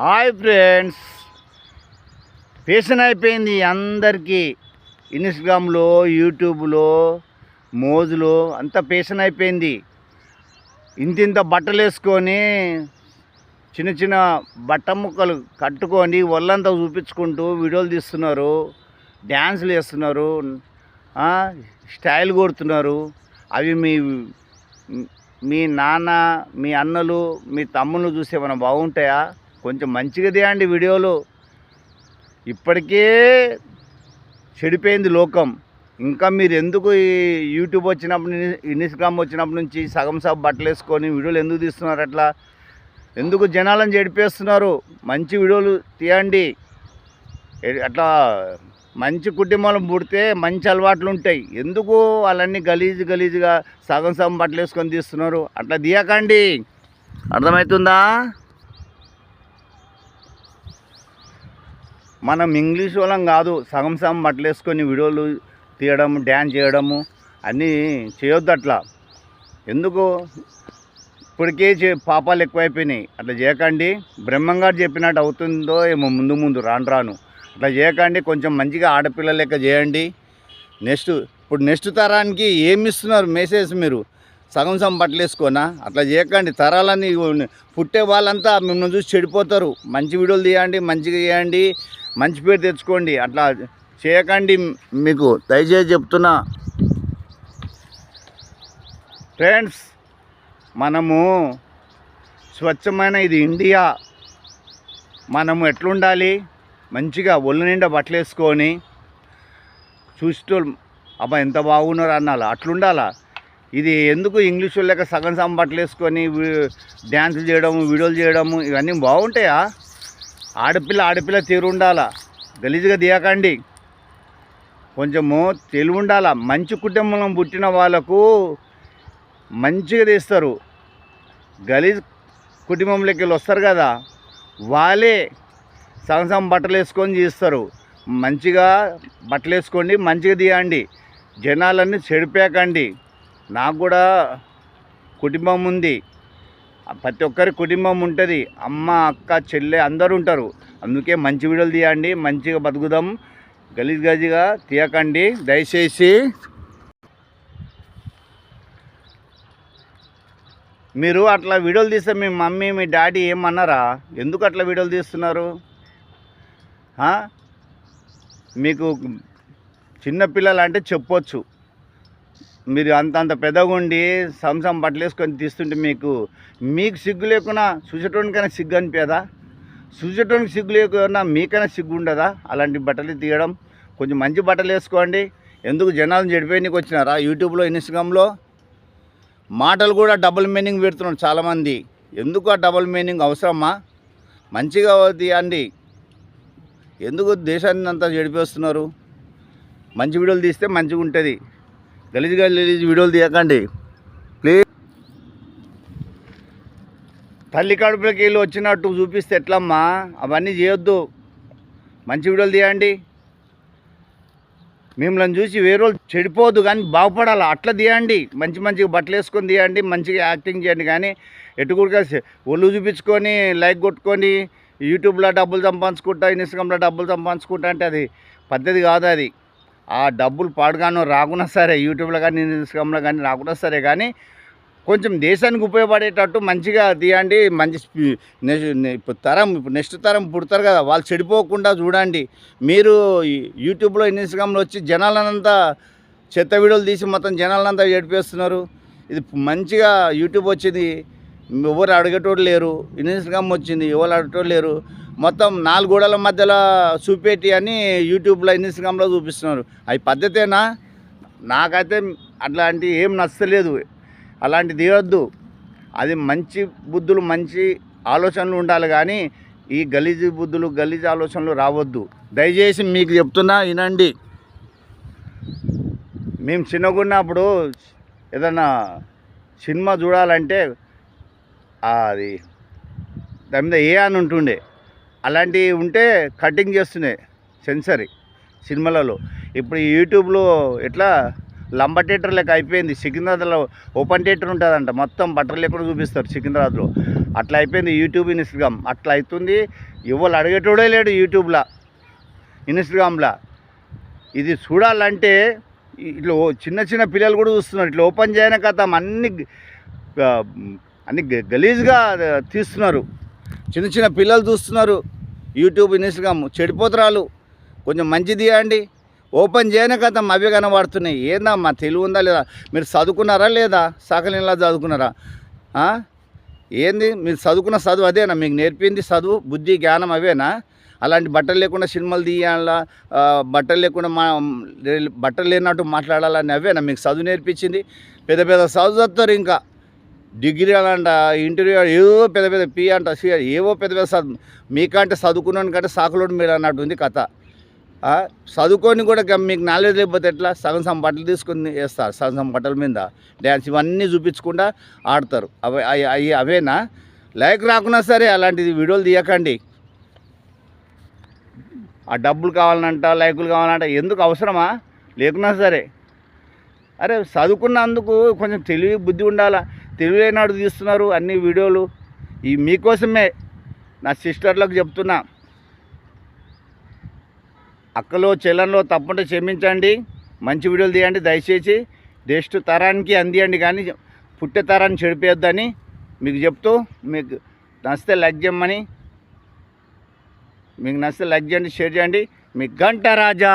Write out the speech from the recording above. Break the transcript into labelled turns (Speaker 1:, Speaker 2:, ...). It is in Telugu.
Speaker 1: Hi friends. ఫేషన్ అయిపోయింది అందరికీ. ఇన్స్టాగ్రామ్లో యూట్యూబ్లో మోజులో అంతా పేషన్ అయిపోయింది. ఇంత ఇంత బట్టలు వేసుకొని చిన్న చిన్న బట్ట ముక్కలు కట్టుకొని ఒళ్ళంతా చూపించుకుంటూ వీడియోలు తీస్తున్నారు. డ్యాన్సులు వేస్తున్నారు. స్టైల్ కొడుతున్నారు. అవి మీ మీ నాన్న మీ అన్నలు మీ తమ్ముళ్ళు చూసి ఏమైనా బాగుంటాయా? కొంచెం మంచిగా తీయండి వీడియోలు. ఇప్పటికే చెడిపోయింది లోకం. ఇంకా మీరు ఎందుకు ఈ యూట్యూబ్ వచ్చినప్పుడు ఇన్స్టాగ్రామ్ వచ్చినప్పటి నుంచి సగం సగం బట్టలు వేసుకొని వీడియోలు ఎందుకు తీస్తున్నారు అట్లా? ఎందుకు జనాలను చెడిపేస్తున్నారు? మంచి వీడియోలు తీయండి. అట్లా మంచి కుటుంబాలు పుడితే మంచి అలవాట్లు ఉంటాయి. ఎందుకు వాళ్ళన్నీ గలీజు గలీజుగా సగం సగం బట్టలు వేసుకొని తీస్తున్నారు? అట్లా తీయకండి. అర్థమవుతుందా? మనం ఇంగ్లీష్ వాళ్ళం కాదు సగం సగం బట్టలేసుకొని వీడియోలు తీయడం డ్యాన్స్ చేయడము అన్నీ చేయొద్దు అట్లా. ఎందుకు? ఇప్పటికే చే పాపాలు ఎక్కువైపోయినాయి. అట్లా చేయకండి. బ్రహ్మంగారు చెప్పినట్టు అవుతుందో ఏమో ముందు ముందు రాను రాను. అట్లా చేయకండి. కొంచెం మంచిగా ఆడపిల్ల లెక్క చేయండి. నెక్స్ట్ ఇప్పుడు నెక్స్ట్ తరానికి ఏమి ఇస్తున్నారు మెసేజ్ మీరు? సగం సగం పట్టలేసుకోనా అట్లా చేయకండి. తరాలని పుట్టే వాళ్ళంతా మిమ్మల్ని చూసి చెడిపోతారు. మంచి వీడియోలు తీయండి మంచిగా చేయండి మంచి పేరు తెచ్చుకోండి. అట్లా చేయకండి మీకు. దయచేసి చెప్తున్నా. ఫ్రెండ్స్ మనము స్వచ్ఛమైన ఇది ఇండియా. మనము ఎట్లుండాలి? మంచిగా ఒళ్ళు నిండా బట్టలు వేసుకొని చూస్తూ అబ్బా ఎంత బాగున్నారు అన్నాలా అట్లుండాలా? ఇది ఎందుకు ఇంగ్లీష్ లేక సగం సగం బట్టలు వేసుకొని డ్యాన్స్ డ్యాన్సులు చేయడము వీడియోలు చేయడము ఇవన్నీ బాగుంటాయా? ఆడపిల్ల ఆడపిల్ల తీరు ఉండాలా? గలీజ్గా తీయకండి. కొంచెము తెలివి ఉండాలా? మంచి కుటుంబంలో పుట్టిన వాళ్ళకు మంచిగా తీస్తారు. గలీజ్ కుటుంబంలోకి వెళ్ళి వస్తారు కదా? వాళ్ళే సగం సగం బట్టలు వేసుకొని తీస్తారు మంచిగా బట్టలు వేసుకోండి మంచిగా తీయండి. జనాలన్నీ చెడిపోకండి నాకు కూడా కుటుంబం ఉంది. ప్రతి ఒక్కరి కుటుంబం ఉంటుంది. అమ్మ అక్క చెల్లె అందరూ ఉంటారు. అందుకే మంచి వీడియోలు తీయండి మంచిగా బతుకుదాం. గలీజ్ గలీజ్గా తీయకండి. దయచేసి మీరు అట్లా వీడియోలు తీస్తే మీ మమ్మీ మీ డాడీ ఏమన్నారా? ఎందుకు అట్లా వీడియోలు తీస్తున్నారు? మీకు చిన్నపిల్లలు అంటే చెప్పొచ్చు. మీరు అంత అంత పెద్దగా ఉండి సంసం బట్టలేసుకొని తీస్తుంటే మీకు మీకు సిగ్గు లేకున్నా చూసేటోనికైనా సిగ్గు అనిపేదా చూసేటోనికి సిగ్గు లేకున్నా మీకైనా సిగ్గు ఉండదా? అలాంటి బట్టలు తీయడం కొంచెం మంచి బట్టలు వేసుకోండి. ఎందుకు జనాలను చెడిపోయినకి వచ్చినారా? యూట్యూబ్లో ఇన్స్టాగ్రామ్లో మాటలు కూడా డబుల్ మీనింగ్ పెడుతున్నారు చాలామంది. ఎందుకు ఆ డబుల్ మీనింగ్ అవసరమా? మంచిగా తీయండి. ఎందుకు దేశాన్ని అంతా చెడిపేస్తున్నారు? మంచి వీడియోలు తీస్తే మంచిగా ఉంటుంది. గలీజ్ గలీజ్ వీడియోలు తీయకండి. ప్లీజ్. తల్లి కడుపులకి వెళ్ళి వచ్చినట్టు చూపిస్తే ఎట్లమ్మా? అవన్నీ చేయొద్దు. మంచి వీడియోలు తీయండి. మిమ్మల్ని చూసి వేరే వాళ్ళు కానీ బాగుపడాలి? అట్లా తీయండి. మంచి మంచిగా బట్టలు వేసుకొని తీయండి మంచిగా యాక్టింగ్ చేయండి కానీ ఎటుకుడుగా ఒళ్ళు చూపించుకొని లైక్ కొట్టుకొని యూట్యూబ్లో డబ్బులు సంపాదించుకుంటా ఇన్స్టాగ్రామ్లో డబ్బులు సంపాదించుకుంటా అంటే అది పద్ధతి కాదు అది. ఆ డబ్బులు పాడుగానో రాకున్నా సరే యూట్యూబ్లో కానీ ఇన్స్టాగ్రామ్లో కానీ రాకున్నా సరే కానీ కొంచెం దేశానికి ఉపయోగపడేటట్టు మంచిగా తీయండి మంచి ఇప్పుడు తరం ఇప్పుడు నెక్స్ట్ తరం పుడతారు కదా వాళ్ళు చెడిపోకుండా చూడండి. మీరు యూట్యూబ్లో ఇన్స్టాగ్రామ్లో వచ్చి జనాలనంతా చెత్త వీడియోలు తీసి మొత్తం జనాలనంతా ఏడిపేస్తున్నారు. ఇది మంచిగా యూట్యూబ్ వచ్చింది ఎవరు అడిగేటోడు లేరు ఇన్స్టాగ్రామ్ వచ్చింది ఎవరు అడిగేటోడు లేరు. మొత్తం నాలుగు గోడల మధ్యలో చూపెట్టి అని యూట్యూబ్లో ఇన్స్టాగ్రామ్లో చూపిస్తున్నారు. అవి పద్ధతేనా? నాకైతే అట్లాంటి ఏం నచ్చలేదు. అలాంటి తీయొద్దు అది మంచి బుద్ధులు మంచి ఆలోచనలు ఉండాలి కానీ ఈ గలీజు బుద్ధులు గలీజు ఆలోచనలు రావద్దు. దయచేసి మీకు చెప్తున్నా వినండి. మేము చిన్నగున్నప్పుడు ఏదన్నా సినిమా చూడాలంటే అది దాని మీద ఏ అని ఉంటుండే. అలాంటివి ఉంటే కటింగ్ చేస్తున్నాయి సెన్సరీ సినిమాలలో. ఇప్పుడు యూట్యూబ్లో ఎట్లా లంబ థియేటర్ లెక్క అయిపోయింది. సికింద్రాబాద్లో ఓపెన్ థియేటర్ ఉంటుందంట. మొత్తం బట్టలు లేకుండా చూపిస్తారు సికింద్రాబాద్లో. అట్లా అయిపోయింది యూట్యూబ్ ఇన్స్టాగ్రామ్. అట్లా అవుతుంది. ఎవరు అడిగేటోడే లేడు యూట్యూబ్లో ఇన్స్టాగ్రామ్లో. ఇది చూడాలంటే ఇట్లా చిన్న చిన్న పిల్లలు కూడా చూస్తున్నారు. ఇట్లా ఓపెన్ చేయన కథ అన్ని అన్ని గ- గలీజ్గా తీస్తున్నారు. చిన్న చిన్న పిల్లలు చూస్తున్నారు. యూట్యూబ్ ఇన్స్టాగ్రామ్ చెడిపోతురాలు. కొంచెం మంచి తీయండి ఓపెన్ చేయని కథ అవే కనబడుతున్నాయి. ఏందమ్మా తెలివి ఉందా లేదా? మీరు చదువుకున్నారా లేదా? సకలిలా చదువుకున్నారా? ఏంది? మీరు చదువుకున్న చదువు అదేనా? మీకు నేర్పింది చదువు బుద్ధి జ్ఞానం అవేనా? అలాంటి బట్టలు లేకుండా సినిమాలు తీయాలా? బట్టలు లేకుండా మా బట్టలు లేనట్టు మాట్లాడాలని అవేనా? మీకు చదువు నేర్పించింది. పెద్ద పెద్ద చదువు చదువుతారు ఇంకా. డిగ్రీ అంట ఇంటర్వ్యూ ఏదో పెద్ద పెద్ద పి అంట సి ఏవో పెద్ద పెద్ద చదువు మీకంటే చదువుకున్నాను కంటే సాకులోడు మీరు అన్నట్టు ఉంది కథ. చదువుకొని కూడా మీకు నాలెడ్జ్ లేకపోతే ఎట్లా? సగం సగం బట్టలు తీసుకుని వేస్తారు సగం సగం బట్టల మీద. డ్యాన్స్ ఇవన్నీ చూపించకుండా ఆడతారు. అవి అవి అవి అవేనా? లైక్ రాకున్నా సరే అలాంటిది వీడియోలు తీయకండి. ఆ డబ్బులు కావాలంట లైకులు కావాలంట ఎందుకు అవసరమా? లేకున్నా సరే. అరే చదువుకున్నందుకు కొంచెం తెలివి బుద్ధి ఉండాలా? తెలివి తీస్తున్నారు అన్ని వీడియోలు. ఈ మీకోసమే నా సిస్టర్లకు చెప్తున్నా. అక్కలో చెల్లెన్లో తప్పకుండా క్షమించండి. మంచి వీడియోలు తీయండి దయచేసి. నెక్స్ట్ తరానికి అందియండి కానీ పుట్టే తరాన్ని చెడిపోయొద్దని మీకు చెప్తూ మీకు నచ్చితే లైక్ చేయమని మీకు నచ్చితే లైక్ చేయండి షేర్ చేయండి. మీ గంట రాజా!